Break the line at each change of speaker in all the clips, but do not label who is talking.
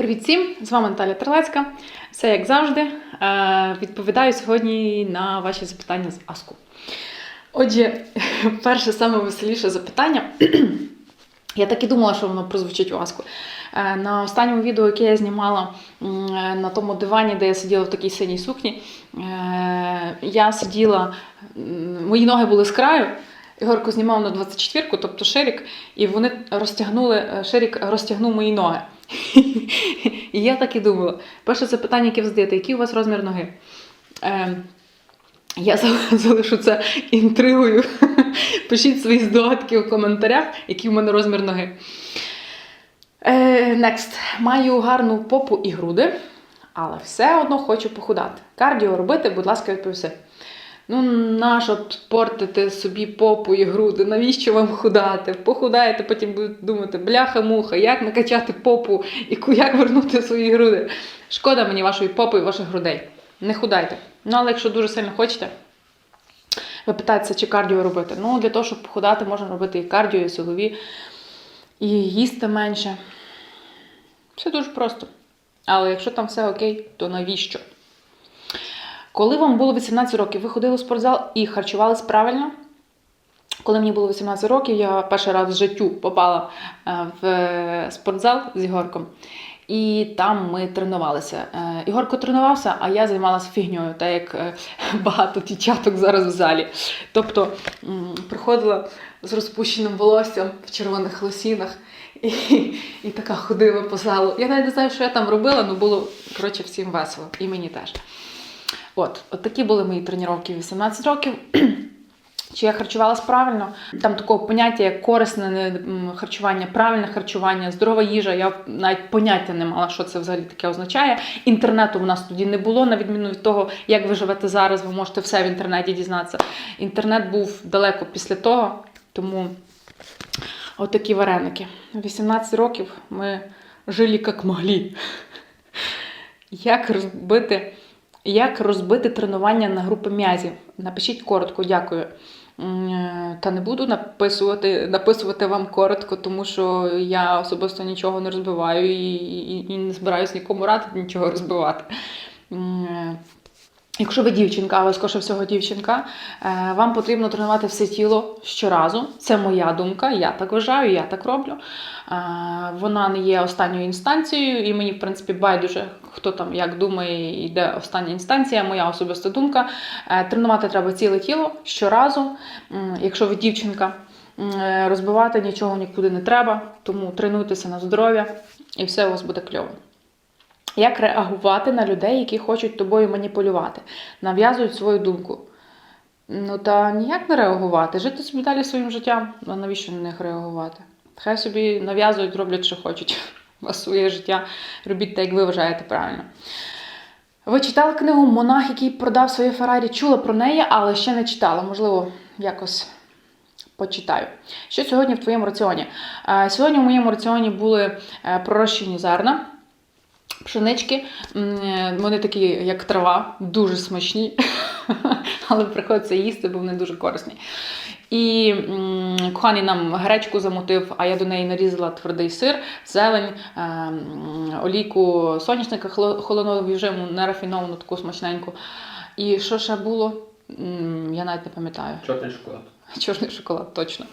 Привіт всім! З вами Наталя Терлецька. Все як завжди. Е, Відповідаю сьогодні на ваші запитання з Аску. Отже, перше саме веселіше запитання. Я так і думала, що воно прозвучить у Аску. Е, На останньому відео, яке я знімала е, на тому дивані, де я сиділа в такій синій сукні, я сиділа, мої ноги були з краю. Ігорко знімав на 24-ку, тобто ширік, і вони розтягнули, ширік розтягнув мої ноги. І я так і думала. Перше запитання, яке ви задаєте, який у вас розмір ноги? Е, я залишу це інтригою. Пишіть свої здогадки у коментарях, який у мене розмір ноги. Е, next. Маю гарну попу і груди, але все одно хочу похудати. Кардіо робити, будь ласка, відповіси. Ну, нащо портити собі попу і груди? Навіщо вам худати? Похудаєте, потім будете думати, бляха-муха, як накачати попу і як вернути свої груди. Шкода мені вашої попи і ваших грудей. Не худайте. Ну, але якщо дуже сильно хочете, ви питаєтеся, чи кардіо робити. Ну, для того, щоб похудати, можна робити і кардіо, і силові, і їсти менше. Все дуже просто. Але якщо там все окей, то навіщо? Коли вам було 18 років, ви ходили в спортзал і харчувались правильно? Коли мені було 18 років, я перший раз в життю попала е, в спортзал з Ігорком. І там ми тренувалися. Е, Ігорко тренувався, а я займалася фігньою, так як е, багато дівчаток зараз в залі. Тобто приходила з розпущеним волоссям в червоних лосінах і, і така ходила по залу. Я навіть не знаю, що я там робила, але було коротше всім весело, і мені теж. От, от такі були мої тренування 18 років. Чи я харчувалась правильно? Там такого поняття, як корисне харчування, правильне харчування, здорова їжа. Я навіть поняття не мала, що це взагалі таке означає. Інтернету в нас тоді не було, на відміну від того, як ви живете зараз, ви можете все в інтернеті дізнатися. Інтернет був далеко після того, тому отакі вареники. 18 років ми жили як могли. Як розбити, як розбити тренування на групи м'язів? Напишіть коротко, дякую. Та не буду написувати, написувати вам коротко, тому що я особисто нічого не розбиваю і, і, і не збираюсь нікому радити нічого розбивати. Якщо ви дівчинка, а ви скоріше всього дівчинка, е, вам потрібно тренувати все тіло щоразу. Це моя думка, я так вважаю, я так роблю. Е, Вона не є останньою інстанцією, і мені, в принципі, байдуже, хто там як думає, і де остання інстанція, моя особиста думка. Е, Тренувати треба ціле тіло щоразу. Якщо ви дівчинка, розбивати нічого нікуди не треба, тому тренуйтеся на здоров'я, і все у вас буде кльово. Як реагувати на людей, які хочуть тобою маніпулювати, нав'язують свою думку? Ну та ніяк не реагувати. Жити собі далі своїм життям. А навіщо на них реагувати? Хай собі нав'язують, роблять, що хочуть. У вас своє життя. Робіть так, як ви вважаєте правильно. Ви читали книгу Монах, який продав своє Феррарі? Чула про неї, але ще не читала. Можливо, якось почитаю. Що сьогодні в твоєму раціоні? Е, Сьогодні в моєму раціоні були е, пророщені зерна пшенички. Е, Вони такі, як трава, дуже смачні, але приходиться їсти, бо вони дуже корисні. І коханий нам гречку замутив, а я до неї нарізала твердий сир, зелень, е, олійку соняшника холодного режиму, нерафіновану, таку смачненьку. І що ще було? Я навіть не пам'ятаю.
Чорний шоколад.
Чорний шоколад, точно.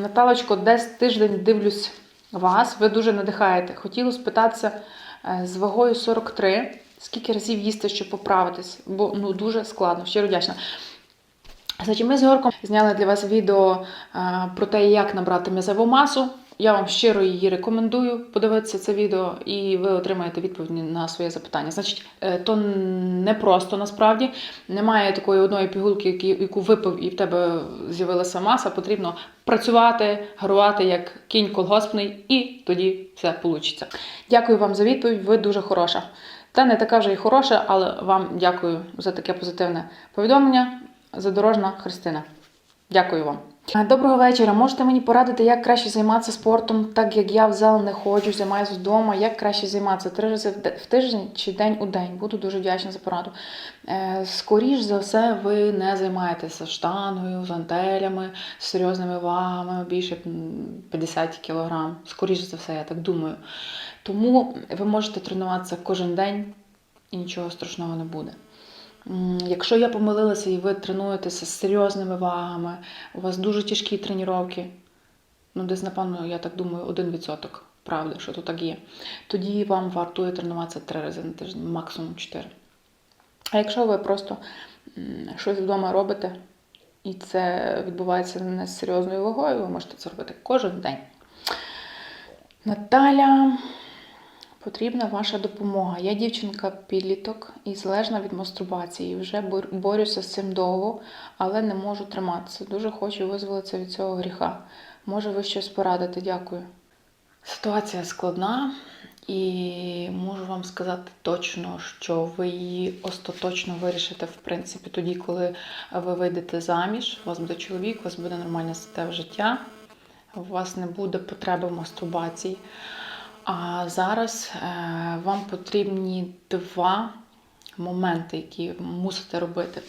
Наталочко, десь тиждень дивлюсь вас. Ви дуже надихаєте. Хотіла спитатися е, з вагою 43, скільки разів їсти, щоб поправитись, бо ну дуже складно. Щиро вдячна. Значить, ми з Горком зняли для вас відео е, про те, як набрати м'язову масу. Я вам щиро її рекомендую подивитися це відео, і ви отримаєте відповіді на своє запитання. Значить, е, то не просто насправді. Немає такої одної пігулки, яку випив, і в тебе з'явилася маса. Потрібно працювати, гарувати як кінь колгоспний, і тоді все вийде. Дякую вам за відповідь. Ви дуже хороша. Та не така вже й хороша, але вам дякую за таке позитивне повідомлення. Задорожна Христина. Дякую вам. Доброго вечора. Можете мені порадити, як краще займатися спортом, так як я в зал не ходжу, займаюся вдома. Як краще займатися? Три рази в тиждень чи день у день? Буду дуже вдячна за пораду. Е, Скоріш за все, ви не займаєтеся штангою, гантелями, серйозними вагами, більше 50 кг. Скоріш за все, я так думаю. Тому ви можете тренуватися кожен день і нічого страшного не буде. Якщо я помилилася і ви тренуєтеся з серйозними вагами, у вас дуже тяжкі тренування, ну десь, напевно, я так думаю, 1%, правда, що то так є, тоді вам вартує тренуватися три рази на тиждень, максимум 4. А якщо ви просто щось вдома робите, і це відбувається не з серйозною вагою, ви можете це робити кожен день. Наталя, потрібна ваша допомога. Я дівчинка-підліток і залежна від мастурбації. Вже борюся з цим довго, але не можу триматися. Дуже хочу визволитися від цього гріха. Може, ви щось порадите? Дякую. Ситуація складна, і можу вам сказати точно, що ви її остаточно вирішите, в принципі, тоді, коли ви вийдете заміж, у вас буде чоловік, у вас буде нормальне статеве життя, у вас не буде потреби в мастурбації. А зараз е, вам потрібні два моменти, які мусите робити.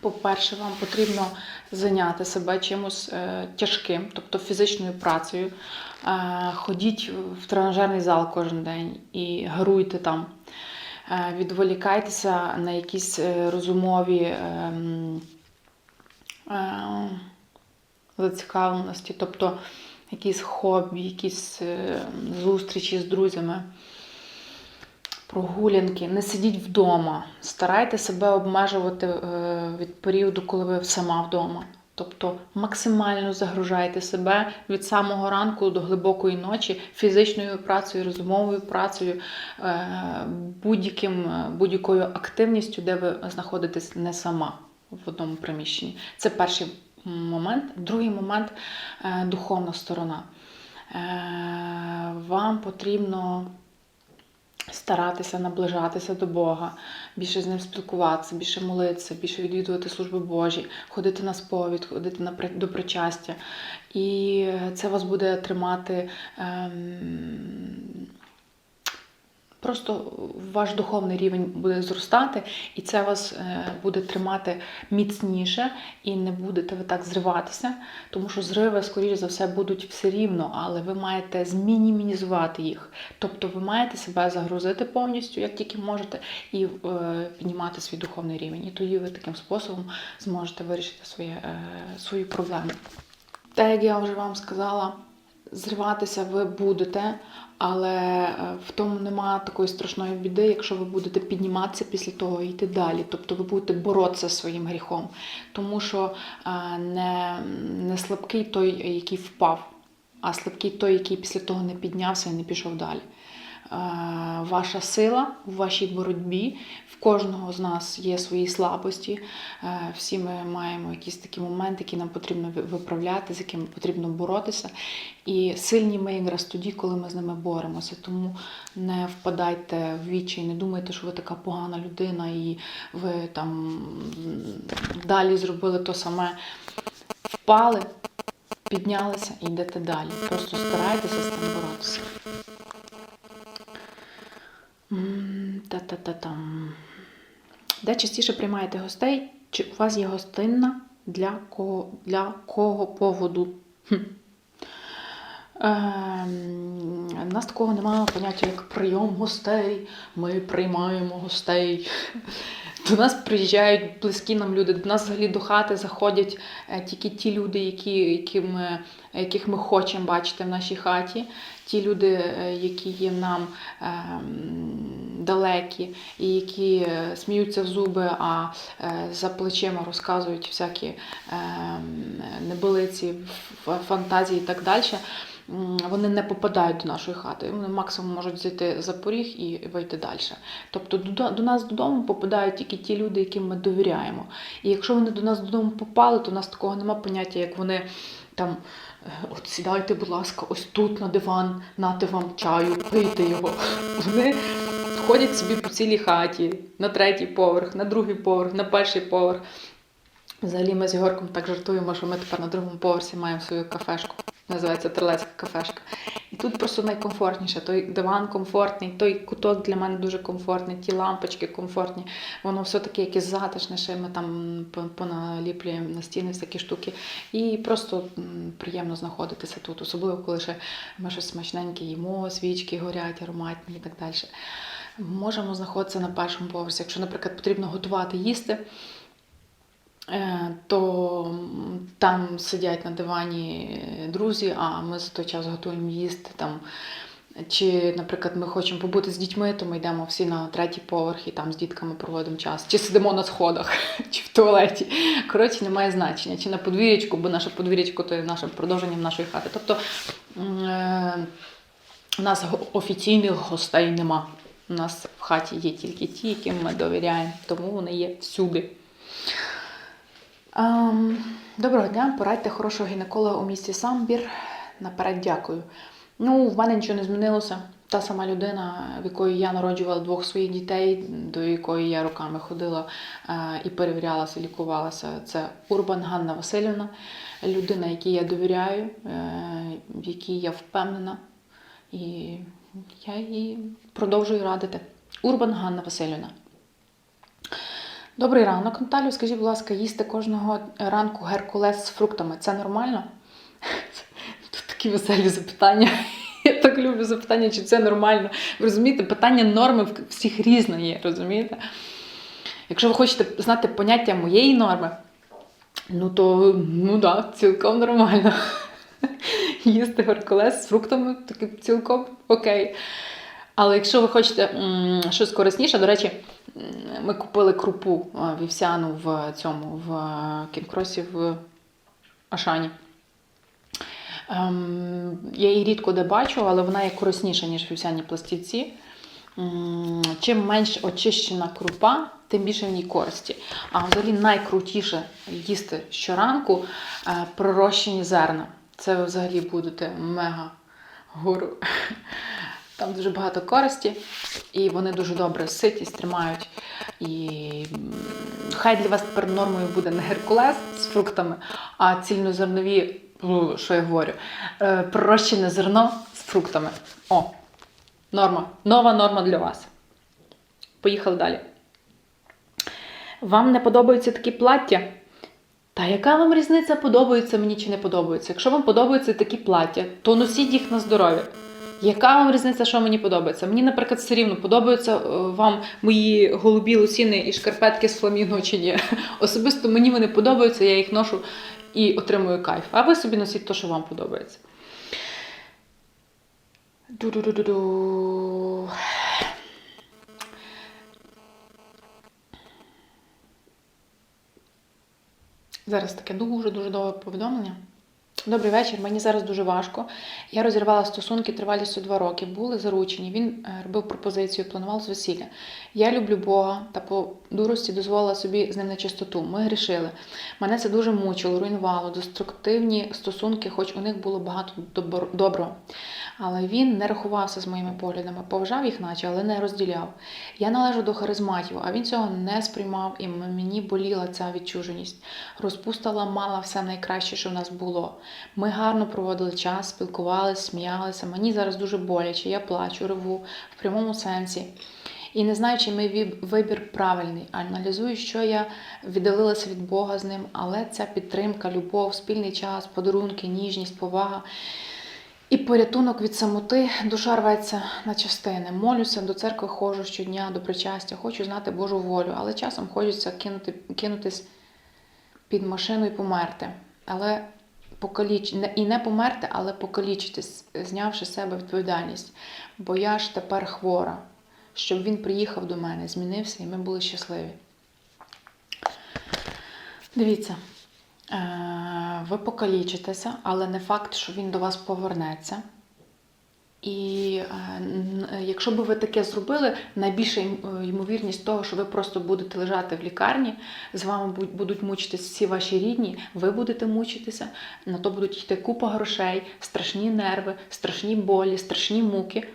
По-перше, вам потрібно зайняти себе чимось е, тяжким, тобто фізичною працею. Е, ходіть в тренажерний зал кожен день і гаруйте там. Відволікайтеся на якісь розумові ем, зацікавленості, тобто якісь хобі, якісь е, зустрічі з друзями прогулянки, не сидіть вдома. Старайте себе обмежувати е, від періоду, коли ви сама вдома. Тобто максимально загружайте себе від самого ранку до глибокої ночі фізичною працею, розумовою працею, е, будь-яким, будь-якою активністю, де ви знаходитесь не сама в одному приміщенні. Це перший момент. Другий момент е, духовна сторона. Е, Вам потрібно старатися наближатися до Бога, більше з ним спілкуватися, більше молитися, більше відвідувати служби Божі, ходити на сповідь, ходити на до причастя. І це вас буде тримати. Ем... Просто ваш духовний рівень буде зростати, і це вас е, буде тримати міцніше, і не будете ви так зриватися, тому що зриви, скоріш за все, будуть все рівно, але ви маєте змінімізувати їх. Тобто ви маєте себе загрузити повністю, як тільки можете, і е, піднімати свій духовний рівень. І тоді ви таким способом зможете вирішити своє, е, свою проблему. Так як я вже вам сказала, зриватися ви будете, але е, в тому нема такої страшної біди, якщо ви будете підніматися після того і йти далі. Тобто ви будете боротися своїм гріхом. Тому що е, не, не слабкий той, який впав, а слабкий той, який після того не піднявся і не пішов далі. Е, Ваша сила в вашій боротьбі. В кожного з нас є свої слабості. Е, Всі ми маємо якісь такі моменти, які нам потрібно виправляти, з якими потрібно боротися. І сильні ми якраз тоді, коли ми з ними боремося. Тому не впадайте в відчай, не думайте, що ви така погана людина і ви там далі зробили то саме. Впали, піднялися і йдете далі. Просто старайтеся з цим боротися. Та-та-та-там. Де частіше приймаєте гостей? Чи у вас є гостинна для кого, для кого поводу? Хм. Ем, У нас такого немає поняття, як прийом гостей. Ми приймаємо гостей. До нас приїжджають близькі нам люди. До нас взагалі до хати заходять е, тільки ті люди, які, ми, яких ми хочемо бачити в нашій хаті. Ті люди, е, які є нам ем, далекі, і які е, сміються в зуби, а е, за плечима розказують всякі ем, небилиці, фантазії і так далі. Вони не попадають до нашої хати. Вони максимум можуть зайти за поріг і вийти далі. Тобто до, нас додому попадають тільки ті люди, яким ми довіряємо. І якщо вони до нас додому попали, то у нас такого нема поняття, як вони там. Е, От сідайте, будь ласка, ось тут на диван, нате вам чаю, пийте його. Вони ходять собі по цілій хаті, на третій поверх, на другий поверх, на перший поверх. Взагалі ми з Ігорком так жартуємо, що ми тепер на другому поверсі маємо свою кафешку. Називається Трилецька кафешка. І тут просто найкомфортніше. Той диван комфортний, той куток для мене дуже комфортний, ті лампочки комфортні. Воно все таке якесь затишне, ми там поналіплюємо на стіни всякі штуки. І просто приємно знаходитися тут, особливо коли ще ми щось смачненьке їмо, свічки горять, ароматні і так далі. Можемо знаходитися на першому поверсі. Якщо, наприклад, потрібно готувати їсти, то там сидять на дивані е, друзі, а ми за той час готуємо їсти там. Чи, наприклад, ми хочемо побути з дітьми, то ми йдемо всі на третій поверх і там з дітками проводимо час. Чи сидимо на сходах, чи в туалеті. Коротше, немає значення. Чи на подвір'ячку, бо наше подвір'ячко то є нашим продовженням нашої хати. Тобто е, у нас офіційних гостей нема. У нас в хаті є тільки ті, яким ми довіряємо, тому вони є всюди. Ем, доброго дня, порадьте хорошого гінеколога у місті Самбір. Наперед дякую. Ну, в мене нічого не змінилося. Та сама людина, в якої я народжувала двох своїх дітей, до якої я роками ходила е, і перевірялася, лікувалася. Це Урбан Ганна Васильівна, людина, якій я довіряю, е, в якій я впевнена. І я їй продовжую радити. Урбан Ганна Васильівна. Добрий ранок, Наталю. Скажіть, будь ласка, їсти кожного ранку геркулес з фруктами це нормально? Тут такі веселі запитання. Я так люблю запитання, чи це нормально. Ви розумієте, питання норми всіх різне є, розумієте? Якщо ви хочете знати поняття моєї норми, ну то ну да, цілком нормально. Їсти геркулес з фруктами таки цілком окей. Але якщо ви хочете м, щось корисніше, до речі, ми купили крупу а, вівсяну в цьому в е, кінкросі в Ашані. Ем, я її рідко де бачу, але вона є корисніша, ніж вівсяні пластівці. М, Чим менш очищена крупа, тим більше в ній користі. А взагалі найкрутіше їсти щоранку е, пророщені зерна. Це ви взагалі будете мега гуру. Там дуже багато користі, і вони дуже добре ситість тримають. І хай для вас тепер нормою буде не геркулес з фруктами, а цільнозернові, ну, що я говорю, е, пророщене зерно з фруктами. О, норма. Нова норма для вас. Поїхали далі. Вам не подобаються такі плаття? Та яка вам різниця, подобається мені чи не подобається? Якщо вам подобаються такі плаття, то носіть їх на здоров'я. Яка вам різниця, що мені подобається? Мені, наприклад, все рівно подобаються е, вам мої голубі лусіни і шкарпетки з фламінго чи ні. Особисто мені вони подобаються, я їх ношу і отримую кайф. А ви собі носіть те, що вам подобається. Ду-ду-ду-ду-ду. Зараз таке дуже-дуже довге повідомлення. Добрий вечір. Мені зараз дуже важко. Я розірвала стосунки тривалістю два роки. Були заручені. Він е, робив пропозицію, планував з весілля. Я люблю Бога та по дурості дозволила собі з ним нечистоту. Ми грішили. Мене це дуже мучило, руйнувало. Деструктивні стосунки, хоч у них було багато добро- доброго. Але він не рахувався з моїми поглядами, поважав їх, наче, але не розділяв. Я належу до харизматів, а він цього не сприймав, і мені боліла ця відчуженість. Розпуста ламала все найкраще, що в нас було. Ми гарно проводили час, спілкувалися, сміялися. Мені зараз дуже боляче, я плачу, реву в прямому сенсі. І не знаю, чи мій вибір правильний. Аналізую, що я віддалилася від Бога з ним, але ця підтримка, любов, спільний час, подарунки, ніжність, повага. І порятунок від самоти душа рветься на частини. Молюся, до церкви ходжу щодня, до причастя, хочу знати Божу волю, але часом хочеться кинути, кинутись під машину і померти. Але покаліч... і не померти, але покалічитись, знявши з себе відповідальність. Бо я ж тепер хвора, щоб він приїхав до мене, змінився, і ми були щасливі. Дивіться, е, ви покалічитеся, але не факт, що він до вас повернеться. І е, якщо б ви таке зробили, найбільша ймовірність того, що ви просто будете лежати в лікарні, з вами будуть мучитись всі ваші рідні, ви будете мучитися, на то будуть йти купа грошей, страшні нерви, страшні болі, страшні муки.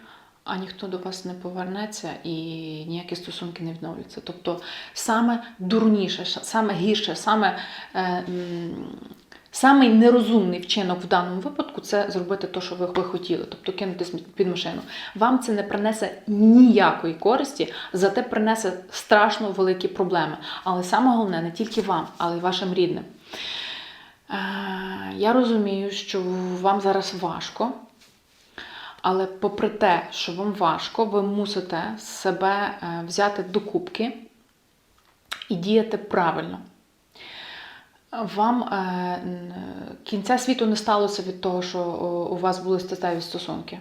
а ніхто до вас не повернеться і ніякі стосунки не відновляться. Тобто саме дурніше, саме гірше, саме, е, самий нерозумний вчинок в даному випадку це зробити те, що ви, ви хотіли, тобто кинутись під машину. Вам це не принесе ніякої користі, зате принесе страшно великі проблеми. Але саме головне не тільки вам, але й вашим рідним. Е, Я розумію, що вам зараз важко. Але попри те, що вам важко, ви мусите себе е, взяти до кубки і діяти правильно. Вам е, кінця світу не сталося від того, що у вас були статеві стосунки.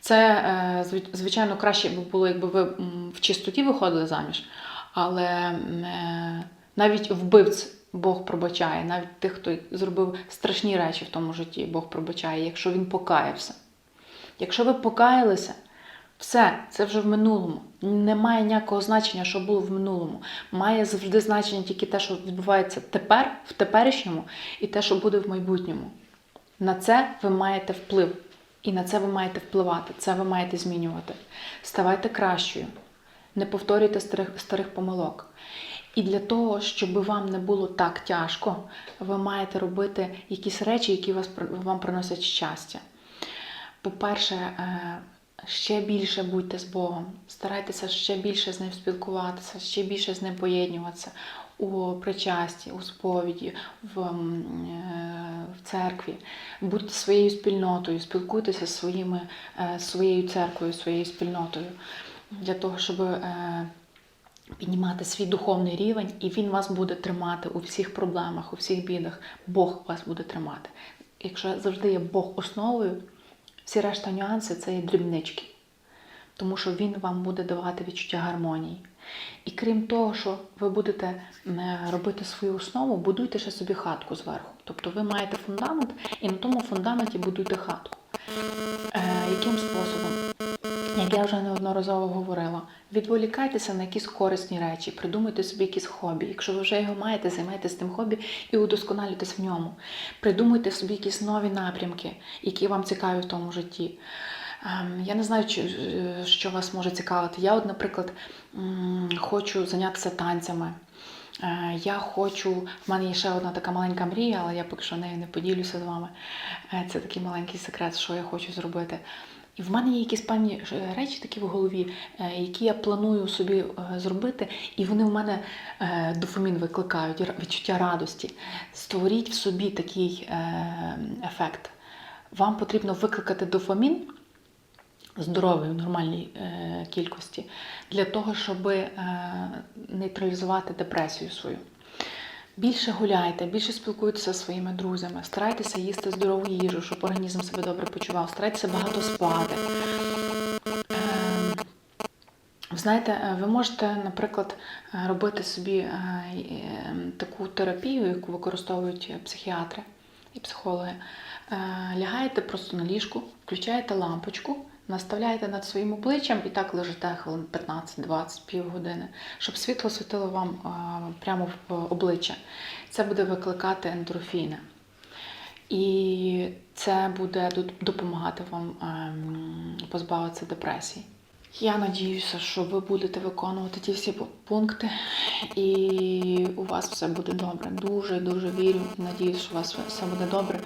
Це, е, звичайно, краще б було, якби ви в чистоті виходили заміж, але е, навіть вбивць Бог пробачає, навіть тих, хто зробив страшні речі в тому житті, Бог пробачає, якщо він покаявся. Якщо ви покаялися, все, це вже в минулому. Немає ніякого значення, що було в минулому. Має завжди значення тільки те, що відбувається тепер, в теперішньому, і те, що буде в майбутньому. На це ви маєте вплив. І на це ви маєте впливати, це ви маєте змінювати. Ставайте кращою, не повторюйте старих, старих помилок. І для того, щоб вам не було так тяжко, ви маєте робити якісь речі, які вас, вам приносять щастя. По-перше, е, ще більше будьте з Богом, старайтеся ще більше з ним спілкуватися, ще більше з ним поєднуватися у причасті, у сповіді, в, е, в церкві. Будьте своєю спільнотою, спілкуйтеся зі своїми, е, своєю церквою, своєю спільнотою, для того, щоб е, піднімати свій духовний рівень, і він вас буде тримати у всіх проблемах, у всіх бідах. Бог вас буде тримати. Якщо завжди є Бог основою, всі решта нюанси це є дрібнички, тому що він вам буде давати відчуття гармонії. І крім того, що ви будете е, робити свою основу, будуйте ще собі хатку зверху. Тобто ви маєте фундамент, і на тому фундаменті будуйте хатку. Я вже неодноразово говорила, відволікайтеся на якісь корисні речі, придумайте собі якісь хобі. Якщо ви вже його маєте, займайтеся тим хобі і удосконалюйтесь в ньому. Придумайте собі якісь нові напрямки, які вам цікаві в тому житті. Ем, Я не знаю, е, що вас може цікавити. Я, от, наприклад, хочу зайнятися танцями. Е, Я хочу, в мене є ще одна така маленька мрія, але я поки що нею не поділюся з вами. Е, Це такий маленький секрет, що я хочу зробити. І в мене є якісь певні е, речі такі в голові, е, які я планую собі е, зробити, і вони в мене дофамін викликають, відчуття радості. Створіть в собі такий ефект. Вам потрібно викликати дофамін здоровий в нормальній кількості для того, щоб нейтралізувати депресію свою. Більше гуляйте, більше спілкуйтеся зі своїми друзями, старайтеся їсти здорову їжу, щоб організм себе добре почував, старайтеся багато спати. Ем, знаєте, е, ви можете, наприклад, е, робити собі е, е, таку терапію, яку використовують психіатри і психологи. Лягаєте просто на ліжку, включаєте лампочку, наставляєте над своїм обличчям і так лежите хвилин 15-20, півгодини, щоб світло світило вам прямо в обличчя. Це буде викликати ендорфіни. І це буде допомагати вам ем, позбавитися депресії. Я надіюся, що ви будете виконувати ті всі пункти, і у вас все буде добре. Дуже дуже вірю і надіюся, що у вас все буде добре.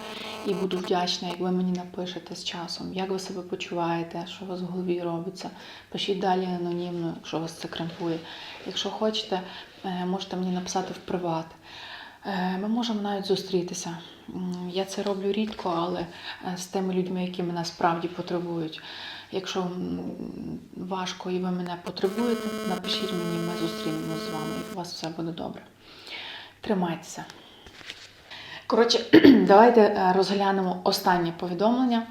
І буду вдячна, як ви мені напишете з часом, як ви себе почуваєте, що у вас в голові робиться. Пишіть далі анонімно, якщо вас це кремпує. Якщо хочете, е, можете мені написати в приват. Е, Ми можемо навіть зустрітися. Я це роблю рідко, але е, з тими людьми, які мене справді потребують. Якщо важко і ви мене потребуєте, напишіть мені, ми зустрінемося з вами, і у вас все буде добре. Тримайтеся. Коротше, давайте е, розглянемо останнє повідомлення,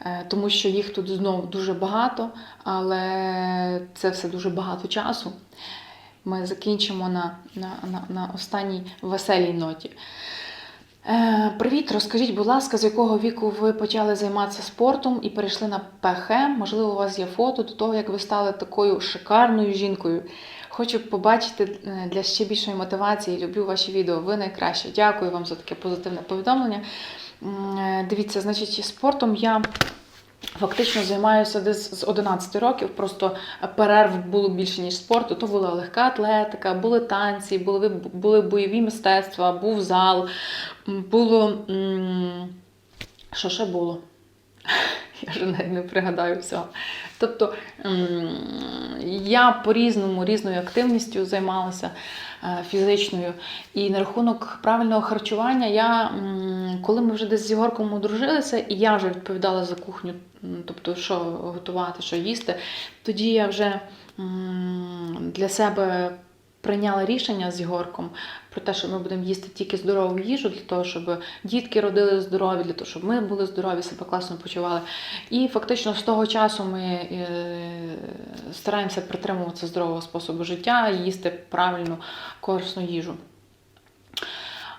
е, тому що їх тут знову дуже багато, але це все дуже багато часу. Ми закінчимо на, на, на, на останній веселій ноті. Е, привіт, розкажіть, будь ласка, з якого віку ви почали займатися спортом і перейшли на ПХ? Можливо, у вас є фото до того, як ви стали такою шикарною жінкою. Хочу побачити е, для ще більшої мотивації. Люблю ваші відео. Ви найкраще. Дякую вам за таке позитивне повідомлення. Е, Дивіться, значить, спортом я Фактично займаюся десь з 11 років, просто перерв було більше, ніж спорту. То була легка атлетика, були танці, були, були бойові мистецтва, був зал, було. Що ще було? Я вже навіть не пригадаю всього. Тобто я по-різному, різною активністю займалася е, фізичною. І на рахунок правильного харчування, я, коли ми вже десь з Єгорком одружилися, і я вже відповідала за кухню, тобто що готувати, що їсти, тоді я вже для себе прийняла рішення з Єгорком про те, що ми будемо їсти тільки здорову їжу, для того, щоб дітки родили здорові, для того, щоб ми були здорові, себе класно почували. І фактично з того часу ми е, стараємося притримуватися здорового способу життя їсти правильну корисну їжу.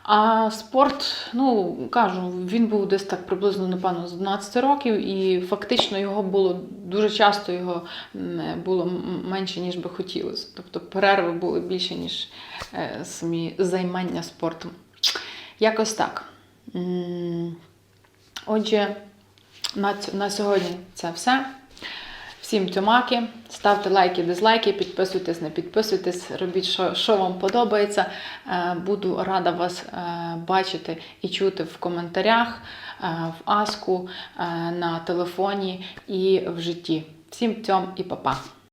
А спорт, ну кажу, він був десь так приблизно, напевно, з 12 років, і фактично його було дуже часто його було менше, ніж би хотілося. Тобто перерви були більше, ніж е, самі займання спортом. Якось так. Отже, на, на сьогодні це все. Всім цьомаки, ставте лайки, дизлайки, підписуйтесь, не підписуйтесь, робіть, що, що вам подобається. Е, Буду рада вас е, бачити і чути в коментарях, е, в аску, на телефоні і в житті. Всім цьом і па-па!